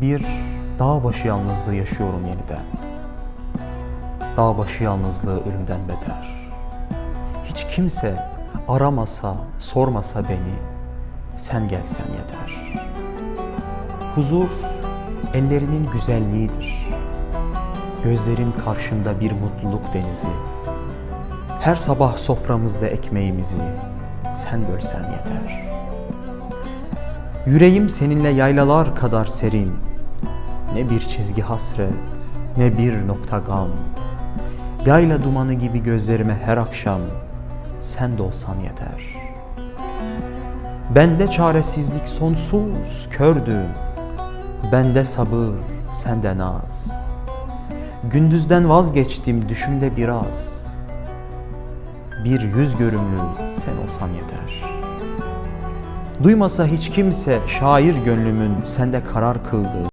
Bir dağ başı yalnızlığı yaşıyorum yeniden. Dağ başı yalnızlığı ölümden beter. Hiç kimse aramasa, sormasa beni, sen gelsen yeter. Huzur ellerinin güzelliğidir. Gözlerin karşında bir mutluluk denizi. Her sabah soframızda ekmeğimizi sen bölsen yeter. Yüreğim seninle yaylalar kadar serin. Ne bir çizgi hasret, ne bir nokta gam. Yayla dumanı gibi gözlerime her akşam sen de olsan yeter. Bende çaresizlik sonsuz, kördüm. Bende sabır, sende naz. Gündüzden vazgeçtim düşümde biraz. Bir yüz görümlü sen olsan yeter. Duymasa hiç kimse şair gönlümün sende karar kıldığı